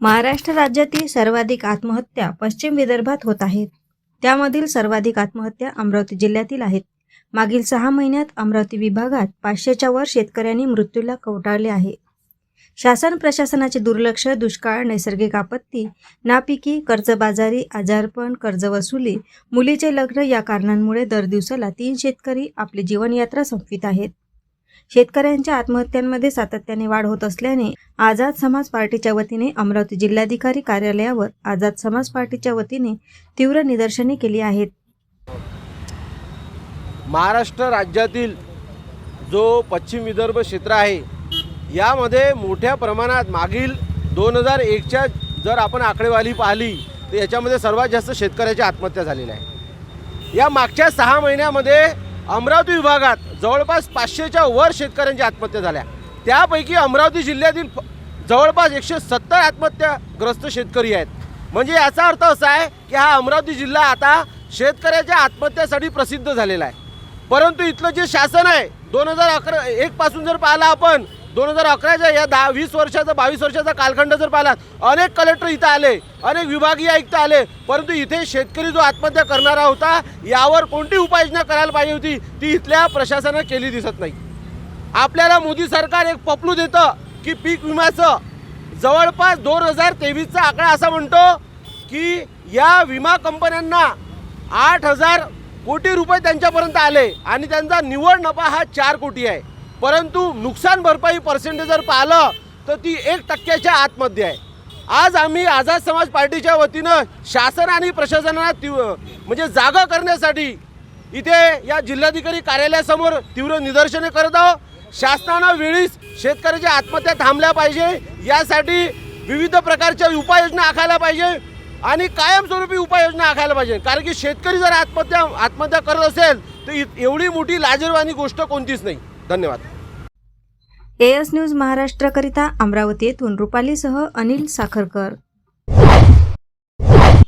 महाराष्ट्र राज्यातील सर्वाधिक आत्महत्या पश्चिम विदर्भात होत आहेत. त्यामधील सर्वाधिक आत्महत्या अमरावती जिल्ह्यातील आहेत. मागील सहा महिन्यात अमरावती विभागात पाचशेच्या वर शेतकऱ्यांनी मृत्यूला कवटाळले आहे. शासन प्रशासनाचे दुर्लक्ष दुष्काळ नैसर्गिक आपत्ती नापिकी कर्जबाजारी आजारपण कर्जवसुली मुलीचे लग्न या कारणांमुळे दर दिवसाला तीन शेतकरी आपली जीवनयात्रा संपवित आहेत. शेतकऱ्यांच्या आत्महत्यांमध्ये सातत्याने वाढ होत असल्याने आझाद समाज पार्टीच्या वतीने अमरावती जिल्हाधिकारी कार्यालयावर आझाद समाज पार्टीच्या वतीने तीव्र निदर्शने केली आहेत. महाराष्ट्र राज्यातील जो पश्चिम विदर्भ क्षेत्र आहे यामध्ये मोठ्या प्रमाणात मागील दोन हजार एकच्या जर आपण आकडेवारी पाहिली तर याच्यामध्ये सर्वात जास्त शेतकऱ्याच्या आत्महत्या झालेल्या आहे. या मागच्या सहा महिन्यामध्ये अमरावती विभागात जवळपास पाचशेच्या वर शेतकऱ्यांच्या आत्महत्या झाल्या. त्यापैकी अमरावती जिल्ह्यातील जवळपास एकशे सत्तर आत्महत्याग्रस्त शेतकरी आहेत. म्हणजे याचा अर्थ असा आहे की हा अमरावती जिल्हा आता शेतकऱ्याच्या आत्महत्यासाठी प्रसिद्ध झालेला आहे. परंतु इथलं जे शासन आहे दोन हजार अकरा एकपासून जर पाहिलं आपण दोन हजार अकराच्या या दहा वीस वर्षाचा बावीस वर्षाचा कालखंड जर पाहिला अनेक कलेक्टर इथं आले अनेक विभागीय आयुक्त आले परंतु इथे शेतकरी जो आत्महत्या करणारा होता यावर कोणती उपाययोजना करायला पाहिजे होती ती इथल्या प्रशासनानं केली दिसत नाही. आपल्याला मोदी सरकार एक पपलू देतं की पीक विम्याचं. जवळपास दोन हजार तेवीसचा आकडा असा म्हणतो की या विमा कंपन्यांना आठ हजार कोटी रुपये त्यांच्यापर्यंत आले आणि त्यांचा निव्वळ नफा हा चार कोटी आहे. परंतु नुकसान भरपाई पर्सेंटेज जर पाहिलं तर ती एक टक्क्याच्या आतमध्ये आहे. आज आम्ही आझाद समाज पार्टीच्या वतीनं शासन आणि प्रशासनाला तीव्र म्हणजे जागा करण्यासाठी इथे या जिल्हाधिकारी कार्यालयासमोर तीव्र निदर्शने करत आहोत. शासनानं वेळीच शेतकऱ्याच्या आत्महत्या थांबल्या पाहिजे. यासाठी विविध प्रकारच्या उपाययोजना आखायला पाहिजे आणि कायमस्वरूपी उपाययोजना आखायला पाहिजे. कारण की शेतकरी जर आत्महत्या आत्महत्या करत असेल तर इ- एवढी मोठी लाजीरवाणी गोष्ट कोणतीच नाही. धन्यवाद. एएस न्यूज महाराष्ट्राकरिता अमरावती येथून रुपालीसह अनिल साखरकर.